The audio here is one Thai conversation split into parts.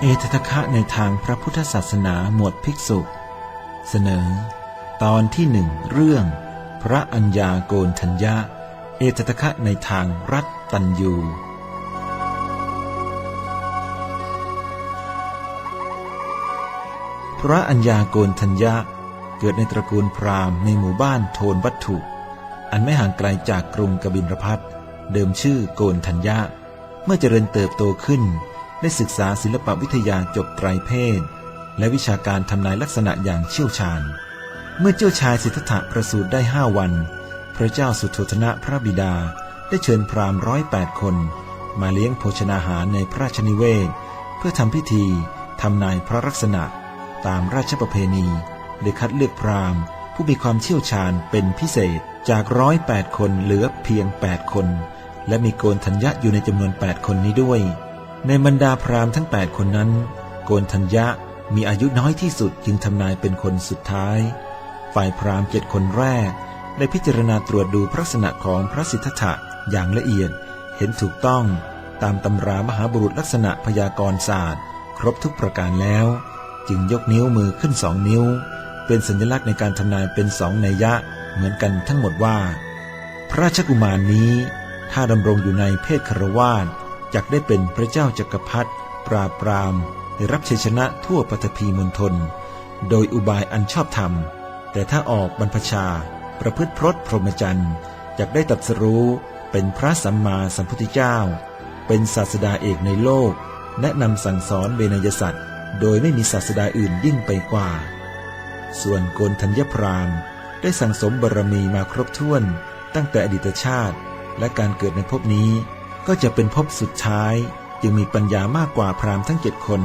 เอตทะคะในทางพระพุทธศาสนาหมวดภิกษุ เสนอ ตอนที่หนึ่งเรื่อง พระอัญญาโกนทัญญะเอตทะคะในทางรัตตัญยูพระอัญญาโกนทัญญะเกิดในตระกูลพราหมณ์ในหมู่บ้านโทนวัตถุ อันไม่ห่างไกลจากกรุงกบิลพัทเดิมชื่อโกนทัญญะเมื่อเจริญเติบโตขึ้น ได้ศึกษาศิลปวิทยาจบไตรเพศ และวิชาการทำนายลักษณะอย่างเชี่ยวชาญ เมื่อเจ้าชายสิทธัตถะประสูติได้ห้าวัน พระเจ้าสุโธทนะพระบิดาได้เชิญพราหมณ์ร้อยแปดคน มาเลี้ยงโภชนาหารในพระราชนิเวศ เพื่อทำพิธีทำนายพระลักษณะ ตามราชประเพณีโดยคัดเลือกพราหมณ์ ผู้มีความเชี่ยวชาญเป็นพิเศษจากร้อยแปดคนเหลือเพียงแปดคน และมีโกนธัญญะอยู่ในจำนวนแปดคนนี้ด้วย ในบรรดาพราหมณ์ทั้งแปดคนนั้น โกนธัญญะมีอายุน้อยที่สุดจึงทำนายเป็นคนสุดท้าย ฝ่ายพราหมณ์เจ็ดคนแรก ได้พิจารณาตรวจดูพระลักษณะของพระสิทธัตถะอย่างละเอียดเห็นถูกต้องตามตำรามหาบุรุษลักษณะพยากรณศาสตร์ ครบทุกประการแล้ว จึงยกนิ้วมือขึ้นสองนิ้ว เป็นสัญลักษณ์ในการทำนายเป็นสองนัยยะเหมือนกันทั้งหมดว่า พระราชกุมารนี้ ถ้าดำรงอยู่ในเพศคารวาส จักได้เป็นพระเจ้าจักรพรรดิปราบปรามได้รับชัยชนะทั่วปฐพีมณฑลโดยอุบายอันชอบธรรม แต่ถ้าออกบรรพชา ประพฤติพรตพรหมจรรย์จักได้ตรัสรู้เป็นพระสัมมาสัมพุทธเจ้า เป็นศาสดาเอกในโลก แนะนำสั่งสอนเบญยสัตว์ โดยไม่มีศาสดาอื่นยิ่งไปกว่า ส่วนโกนธัญญพรามได้สั่งสมบารมีมาครบถ้วน ตั้งแต่อดีตชาติ และการเกิดในภพนี้ ก็จะเป็นภพสุดท้ายจึงมีปัญญามากกว่าพราหมณ์ทั้งเจ็ดคน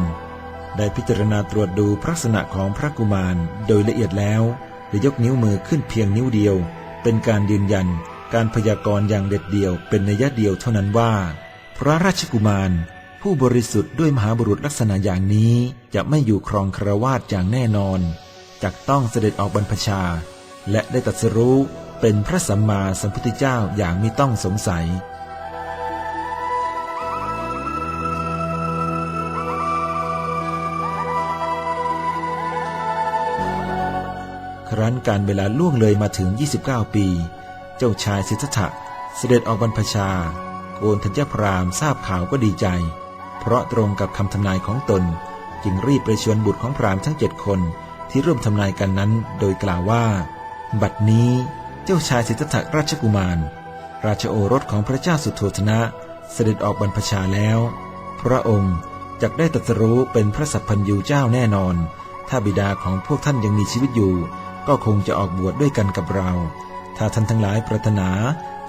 ได้พิจารณาตรวจดูพระลักษณะของพระกุมารโดยละเอียดแล้วได้ยกนิ้วมือขึ้นเพียงนิ้วเดียว เป็นการยืนยันการพยากรณ์อย่างเด็ดเดี่ยวเป็นนัยเดียวเท่านั้นว่า พระราชกุมาร ผู้บริสุทธิ์ด้วยมหาบุรุษลักษณะอย่างนี้จะไม่อยู่ครองครวาสอย่างแน่นอนจักต้องเสด็จออกบรรพชา และได้ตรัสรู้เป็นพระสัมมาสัมพุทธเจ้าอย่างไม่ต้องสงสัย ครั้นการเวลาล่วงเลยมาถึง 29 ปี เจ้าชายสิทธัตถะเสด็จออกบรรพชาโกนธัญญพรามทราบข่าวก็ดีใจ เพราะตรงกับคำทำนายของตน จึงรีบไปชวนบุตรของพรามทั้งเจ็ดคนที่ร่วมทำนายกันนั้น โดยกล่าวว่า บัดนี้เจ้าชายสิทธัตถราชกุมาร ราชโอรสของพระเจ้าสุโธทนะ เสด็จออกบรรพชาแล้ว พระองค์จักได้ตรัสรู้เป็นพระสัพพัญญูเจ้าแน่นอน ถ้าบิดาของพวกท่านยังมีชีวิตอยู่ ก็คงจะออกบวชดด้วยกันกับเรา ถ้าท่านทั้งหลายปรารถนา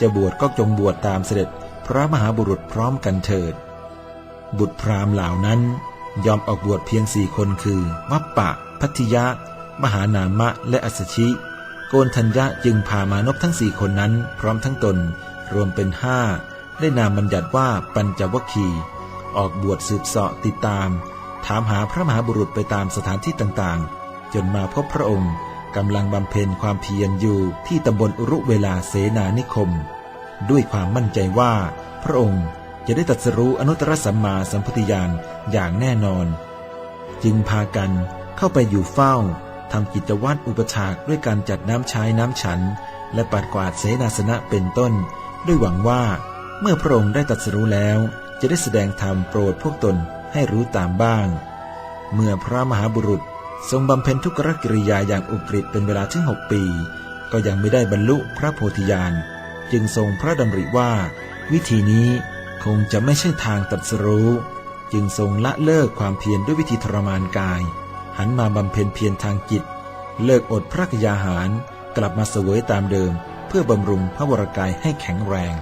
จะบวชก็จงบวชตามเสด็จพระมหาบุรุษพร้อมกันเถิด บุตรพราหมณ์เหล่านั้น ยอมออกบวชเพียงสี่คนคือวัปปะ พัทยะ มหานามะและอัสชิ โกนธัญญะจึงพามานพทั้งสี่คนนั้น พร้อมทั้งตน รวมเป็นห้าได้นามบัญญัติว่าปัญจวคีออกบวชสืบเสาะติดตาม ถามหาพระมหาบุรุษไปตามสถานที่ต่างๆ จนมาพบพระองค์ กำลังบำเพ็ญความเพียรอยู่ที่ตำบลอุรุเวลาเสนานิคม ด้วยความมั่นใจว่า พระองค์จะได้ตรัสรู้อนุตตรสัมมาสัมพุทธญาณอย่างแน่นอน จึงพากันเข้าไปอยู่เฝ้าทำกิจวัตรอุปถากด้วยการจัดน้ำใช้น้ำฉัน และปัดกวาดเสนาสนะเป็นต้น ด้วยหวังว่าเมื่อพระองค์ได้ตรัสรู้แล้ว จะได้แสดงธรรมโปรดพวกตนให้รู้ตามบ้าง เมื่อพระมหาบุรุษ ทรงบำเพ็ญทุกรกิริยาอย่างอุกฤษเป็นเวลาถึงหกปี ก็ยังไม่ได้บรรลุพระโพธิญาณ จึงทรงพระดำริว่า วิธีนี้คงจะไม่ใช่ทางตรัสรู้ จึงทรงละเลิกความเพียรด้วยวิธีทรมานกาย หันมาบำเพ็ญเพียรทางจิต เลิกอดพระกยาหาร กลับมาเสวยตามเดิม เพื่อบำรุงพระวรกายให้แข็งแรง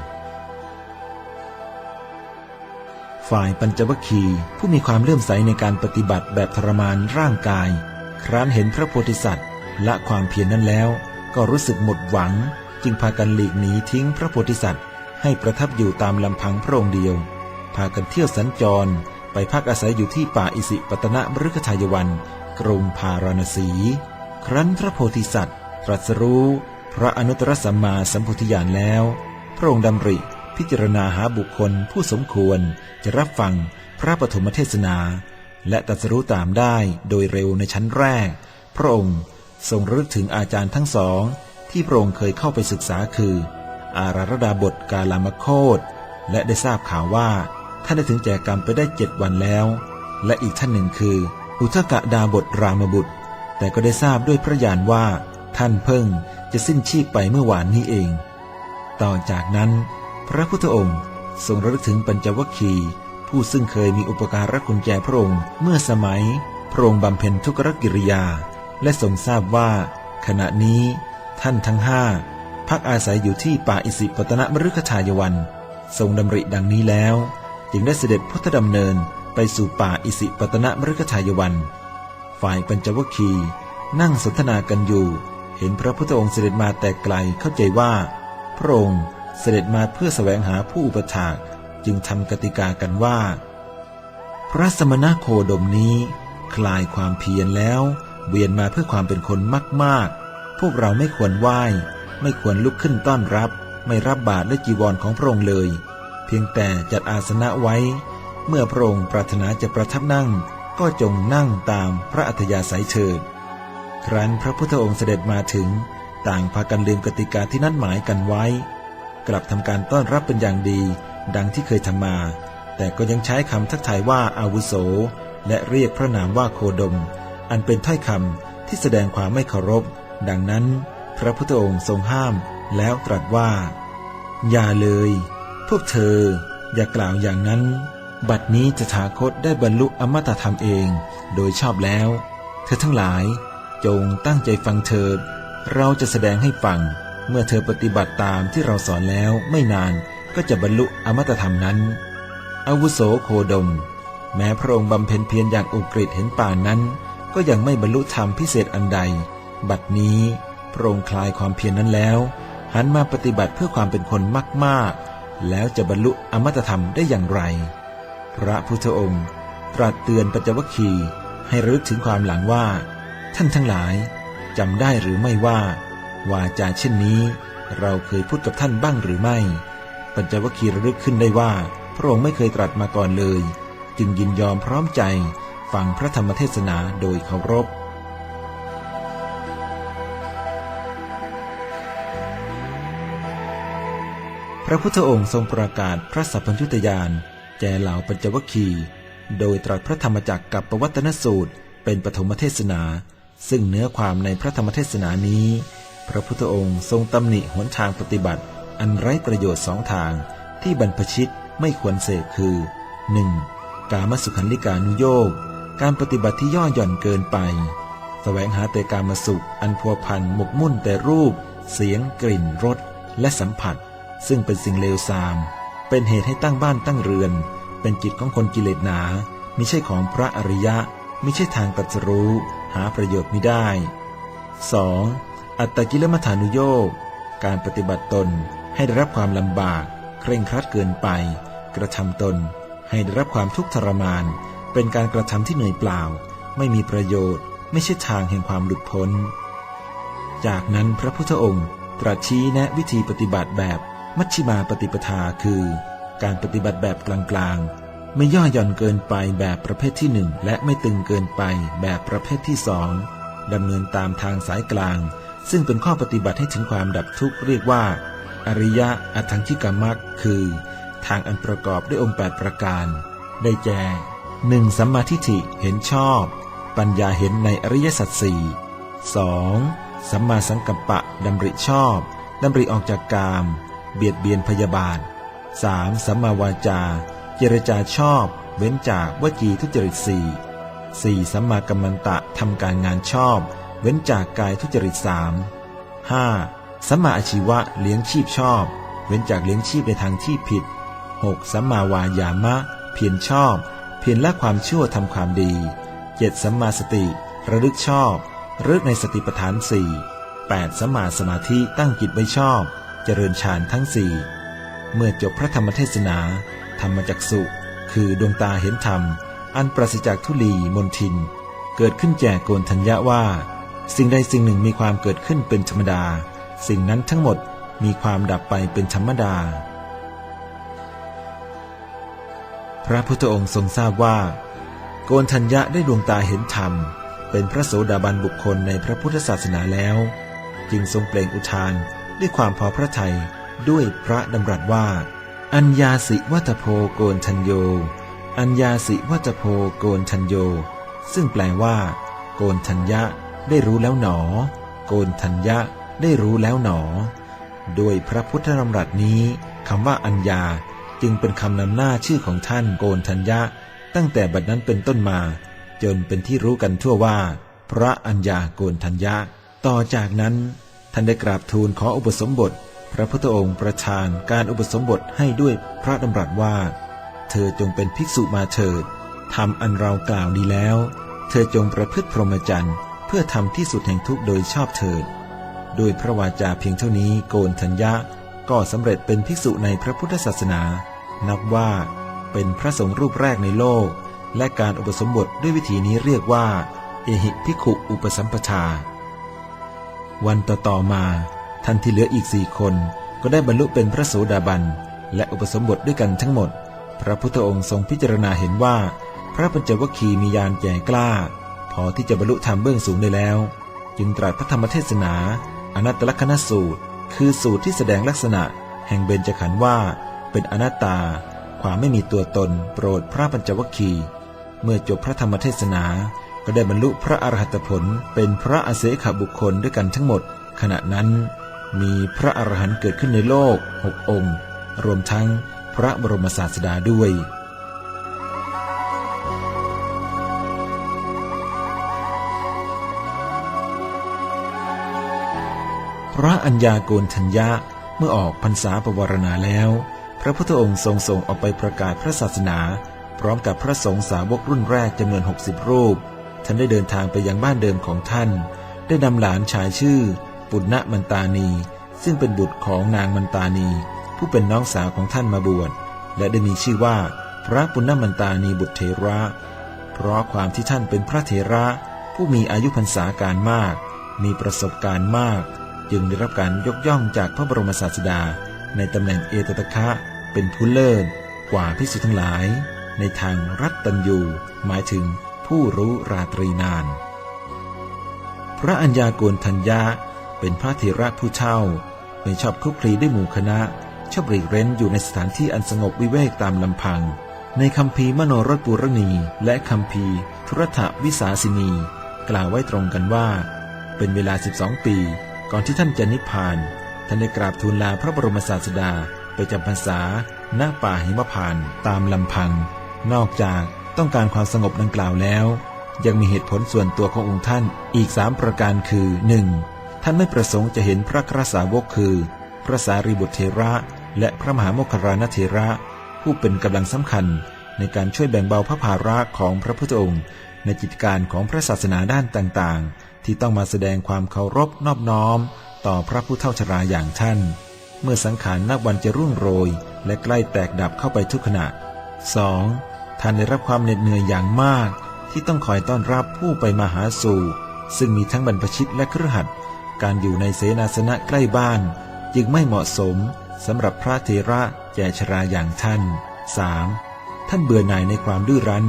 ฝ่ายปัญจวัคคีย์ผู้มีความเลื่อมใสในการปฏิบัติแบบทรมานร่างกาย ครั้นเห็นพระโพธิสัตว์ละความเพียรนนั้นแล้ว ก็รู้สึกหมดหวัง จึงพากันหลีกหนีทิ้งพระโพธิสัตว์ ให้ประทับอยู่ตามลำพังพระองค์เดียว พากันเที่ยวสัญจรไปพักอาศัยอยู่ที่ป่าอิสิปตนะมฤคทายวัน กรุงพาราณสี ครั้นพระโพธิสัตว์ ตรัสรู้ พระอนุตตรสัมมาสัมพุทธญาณแล้ว พระองค์ดำริพิจารณาหาบุคคลผู้สมควรจะรับฟังพระปฐมเทศนา และตรัสรู้ตามได้โดยเร็วในชั้นแรก พระองค์ทรงรึกถึงอาจารย์ทั้งสอง ที่พระองค์เคยเข้าไปศึกษาคือ อาราธดาบทกาลามโคตและได้ทราบข่าวว่าท่านได้ถึงแจกรรมไปได้เจ็ดวันแล้ว และอีกท่านหนึ่งคือ อุทกะดาบทรามบุตร แต่ก็ได้ทราบด้วยพระญาณว่า ท่านเพิ่งจะสิ้นชีพไปเมื่อวานนี้เอง ต่อจากนั้น พระพุทธองค์ทรงระลึกถึงปัญจวัคคีย์ ผู้ซึ่งเคยมีอุปการะคุณแก่พระองค์เมื่อสมัย พระองค์บำเพ็ญทุกรกิริยา และทรงทราบว่า ขณะนี้ท่านทั้งห้าพักอาศัยอยู่ที่ป่าอิสิปตนมฤคทายวัน ทรงดำริดังนี้แล้ว จึงได้เสด็จพุทธดำเนินไปสู่ป่าอิสิปตนมฤคทายวัน ฝ่ายปัญจวัคคีย์นั่งสนทนากันอยู่ เห็นพระพุทธองค์เสด็จมาแต่ไกลเข้าใจว่า พระองค์เสด็จมาเพื่อแสวงหาผู้อุปถาก จึงทำกติกากันว่า พระสมณโคดมนี้ คลายความเพียรแล้ว เวียนมาเพื่อความเป็นคนมาก ๆ พวกเราไม่ควรไหว้ ไม่ควรลุกขึ้นต้อนรับ ไม่รับบาตรและจีวรของพระองค์เลย เพียงแต่จัดอาสนะไว้ เมื่อพระองค์ปรารถนาจะประทับนั่ง ก็จงนั่งตามพระอัธยาศัยเถิดครั้นพระพุทธองค์เสด็จมาถึง ต่างพากันลืมกติกาที่นัดหมายกันไว้ กลับทำการต้อนรับเป็นอย่างดี ดังที่เคยทำมา แต่ก็ยังใช้คำทักทายว่าอาวุโส และเรียกพระนามว่าโคดม อันเป็นถ้อยคำที่แสดงความไม่เคารพ ดังนั้น พระพุทธองค์ทรงห้ามแล้วตรัสว่า อย่าเลย พวกเธอ อย่ากล่าวอย่างนั้น บัดนี้จะถาคตได้บรรลุอมตะธรรมเอง โดยชอบแล้ว เธอทั้งหลาย จงตั้งใจฟังเถิดเราจะแสดงให้ฟัง เมื่อเธอปฏิบัติตามที่เราสอนแล้วไม่นาน ก็จะบรรลุอมตะธรรมนั้น อาวุโสโคดม แม้พระองค์บำเพ็ญเพียรอย่างอุกฤษเห็นป่านนั้น ก็ยังไม่บรรลุธรรมพิเศษอันใด บัดนี้พระองค์คลายความเพียรนนั้นแล้ว หันมาปฏิบัติเพื่อความเป็นคนมากๆ แล้วจะบรรลุอมตะธรรมได้อย่างไร พระพุทธองค์ตรัสเตือนปัญจวัคคีให้ระลึกถึงความหลังว่า ท่านทั้งหลายจำได้หรือไม่ว่า วาจาเช่นนี้ เราเคยพูดกับท่านบ้างหรือไม่ ปัญจวัคคีย์ระลึกขึ้นได้ว่า พระองค์ไม่เคยตรัสมาก่อนเลย จึงยินยอมพร้อมใจฟังพระธรรมเทศนาโดยเคารพพระพุทธองค์ทรงประกาศพระสัพพัญญุตยานแก่เหล่าปัญจวัคคีย์โดยตรัสพระธรรมจักรกับปวัตนสูตร เป็นปฐมเทศนา ซึ่งเนื้อความในพระธรรมเทศนานี้ พระพุทธองค์ทรงตำหนิหนทางปฏิบัติ อันไร้ประโยชน์สองทางที่บรรพชิตไม่ควรเสพคือ 1. กามสุขันลิกานุโยกการปฏิบัติที่ย่อหย่อนเกินไปแสวงหาแต่การมสุข อันพัวพันหมกมุ่นแต่รูป เสียง กลิ่นรสและสัมผัส ซึ่งเป็นสิ่งเลวทราม เป็นเหตุให้ตั้งบ้านตั้งเรือน เป็นจิตของคนกิเลสหนาไม่ใช่ของพระอริยะไม่ใช่ทางตรัสรู้หาประโยชน์ไม่ได้ 2. อัตตกิลมัฐานุโยกการปฏิบัติตน ให้ได้รับความลำบาก เคร่งครัดเกินไป กระทำตน ให้ได้รับความทุกข์ทรมาน เป็นการกระทำที่เหนื่อยเปล่า ไม่มีประโยชน์ ไม่ใช่ทางแห่งความหลุดพ้น จากนั้นพระพุทธองค์ตรัสชี้แนะวิธีปฏิบัติแบบมัชฌิมาปฏิปทาคือ การปฏิบัติแบบกลางๆ ไม่ย่อหย่อนเกินไปแบบประเภทที่หนึ่งและไม่ตึงเกินไปแบบประเภทที่สองดำเนินตามทางสายกลาง ซึ่งเป็นข้อปฏิบัติให้ถึงความดับทุกข์เรียกว่า อริยะอัตถังคิกามักคือ ทางอันประกอบด้วยองค์ 8 ประการ ได้แก่หนึ่งสัมมาทิฏฐิเห็นชอบ ปัญญาเห็นในอริยสัจสี่สองสัมมาสังกัปปะดำริชอบดำริออกจากกาม เบียดเบียนพยาบาท 3. สัมมาวาจา เจรจาชอบ เว้นจากวจีทุจริตสี่สี่สัมมากัมมันตะทำการงานชอบ เว้นจากกายทุจริตสามห้า สัมมาอาชีวะเลี้ยงชีพชอบ เว้นจากเลี้ยงชีพในทางที่ผิด 6. สัมมาวายามะ เพียรชอบ เพียรละความชั่วทำความดี 7. สัมมาสติ ระลึกชอบระลึกในสติปัฏฐานสี่ 8. สัมมาสมาธิตั้งจิตไว้ชอบ เจริญฌานทั้งสี่เมื่อจบพระธรรมเทศนา ธรรมจักสุคือดวงตาเห็นธรรม อันปราศจากทุลีมนทิน เกิดขึ้นแจกโกนทัญญะว่า สิ่งใดสิ่งหนึ่งมีความเกิดขึ้นเป็นธรรมดา สิ่งนั้นทั้งหมดมีความดับไปเป็นธรรมดา พระพุทธองค์ทรงทราบว่า โกนทัญญะได้ดวงตาเห็นธรรม เป็นพระโสดาบันบุคคลในพระพุทธศาสนาแล้ว จึงทรงเปล่งอุทานด้วยความพอพระทัยด้วยพระดำรัสว่า อัญญาสิวัตโพโกนทัญโย อัญญาสิวัตโพโกนทัญโย ซึ่งแปลว่า โกนทัญญะได้รู้แล้วหนอ โกนทัญญะ ได้รู้แล้วหนอ โดยพระพุทธดำรัสนี้คำว่าอัญญาจึงเป็นคำนำหน้าชื่อของท่านโกนทัญญะ ตั้งแต่บัดนั้นเป็นต้นมา จนเป็นที่รู้กันทั่วว่า พระอัญญาโกนทัญญะ ต่อจากนั้น ท่านได้กราบทูลขออุปสมบท พระพุทธองค์ประทานการอุปสมบทให้ด้วยพระดำรัสว่า เธอจงเป็นภิกษุมาเถิดทำอันเรากล่าวดีแล้ว เธอจงประพฤติพรหมจรรย์เพื่อทำที่สุดแห่งทุกข์โดยชอบเถิด โดยพระวาจาเพียงเท่านี้โกนทัญญะก็สำเร็จเป็นภิกษุในพระพุทธศาสนา นับว่าเป็นพระสงฆ์รูปแรกในโลก และการอุปสมบทด้วยวิธีนี้เรียกว่า เอหิภิกขุอุปสัมปทาวันต่อๆมาท่านที่เหลืออีกสี่คนก็ได้บรรลุเป็นพระโสดาบัน และอุปสมบทด้วยกันทั้งหมด พระพุทธองค์ทรงพิจารณาเห็นว่า พระปัญจวัคคีย์มียานแก่กล้า พอที่จะบรรลุธรรมเบื้องสูงได้แล้ว จึงตรัสพระธรรมเทศนา อนัตตลกนสูตร คือสูตรที่แสดงลักษณะ แห่งเบญจขันธ์ว่า เป็นอนัตตา ความไม่มีตัวตน โปรดพระปัญจวัคคีย์เมื่อจบพระธรรมเทศนา ก็ได้บรรลุพระอรหัตผล เป็นพระอเสขบุคคลด้วยกันทั้งหมด ขณะนั้น มีพระอรหันต์เกิดขึ้นในโลกหกองค์ รวมทั้งพระบรมศาสดาด้วย พระอัญญาโกณทัญญะเมื่อออกพรรษาประวรณาแล้ว พระพุทธองค์ทรงส่งออกไปประกาศพระศาสนา พร้อมกับพระสงฆ์สาวกรุ่นแรกจำนวน 60 รูป ท่านได้เดินทางไปยังบ้านเดิมของท่าน ได้นำหลานชายชื่อ ปุณณมันตานี ซึ่งเป็นบุตรของนางมันตานี ผู้เป็นน้องสาวของท่านมาบวชและได้มีชื่อว่า พระปุณณมันตานีบุตรเทระ เพราะความที่ท่านเป็นพระเถระ ผู้มีอายุพรรษาการมาก มีประสบการณ์มาก จึงได้รับการยกย่องจากพระบรมศาสดา ในตำแหน่งเอตตะคะเป็นผู้เลิศกว่าพิสุทั้งหลาย ในทางรัตตัญยูหมายถึงผู้รู้ราตรีนาน พระอัญญาโกณทัญญะเป็นพระเถระผู้เช่า ไม่ชอบคลุกคลีด้วยหมู่คณะ ชอบหลีกเร้นอยู่ในสถานที่อันสงบวิเวกตามลำพัง ในคำพีมโนรถปุรณี และคำพีธุรถวิสาสินี กล่าวไว้ตรงกันว่า เป็นเวลา 12 ปี ก่อนที่ท่านจะนิพพาน ท่านได้กราบทูลลาพระบรมศาสดาไปจำพรรษาณป่าหิมพานต์ตามลำพัง นอกจากต้องการความสงบดังกล่าวแล้ว ยังมีเหตุผลส่วนตัวขององค์ท่านอีกสามประการคือ 1. ท่านไม่ประสงค์จะเห็นพระกรสาวกคือ พระสารีบุตรเทระ และพระมหาโมคคารานเทระ ผู้เป็นกำลังสำคัญในการช่วยแบ่งเบาพระภาระของพระพุทธองค์ ในกิจการของพระศาสนาด้านต่างๆ ที่ต้องมาแสดงความเคารพนอบน้อม ต่อพระผู้เฒ่าชราอย่างท่าน เมื่อสังขารนับวันจะรุ่งโรย และใกล้แตกดับเข้าไปทุกขณะ 2. ท่านได้รับความเหน็ดเหนื่อยอย่างมาก ที่ต้องคอยต้อนรับผู้ไปมาหาสู่ ซึ่งมีทั้งบรรพชิตและครือขัดการอยู่ในเสนาสนะใกล้บ้าน จึงไม่เหมาะสมสำหรับพระเทระแก่ชราอย่างท่าน 3. ท่านเบื่อหน่ายในความดื้อรั้น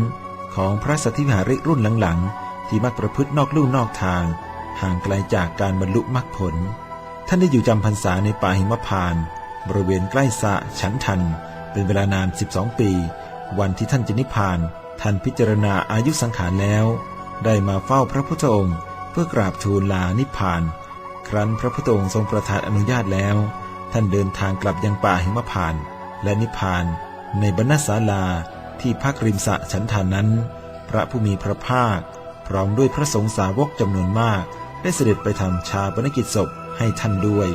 ของพระสัทธิวิหาริรุ่นหลังๆ ที่มักประพฤตินอกลู่นอกทาง ห่างไกลจากการบรรลุมรรคผล ท่านได้อยู่จำพรรษาในป่าหิมพานบริเวณใกล้สะฉันทัน เป็นเวลานาน 12 ปี วันที่ท่านจะนิพพาน ท่านพิจารณาอายุสังขารแล้ว ได้มาเฝ้าพระพุทธองค์ เพื่อกราบทูลลานิพพาน ครั้นพระพุทธองค์ทรงประทานอนุญาตแล้ว ท่านเดินทางกลับยังป่าหิมพาน และนิพพาน ในบรรณศาลาที่พักริมสะฉันทานนั้น พระผู้มีพระภาค ร้อมด้วยพระสงฆ์สาวกจำนวนมาก ได้เสด็จไปทำชาปนกิจศพให้ท่านด้วย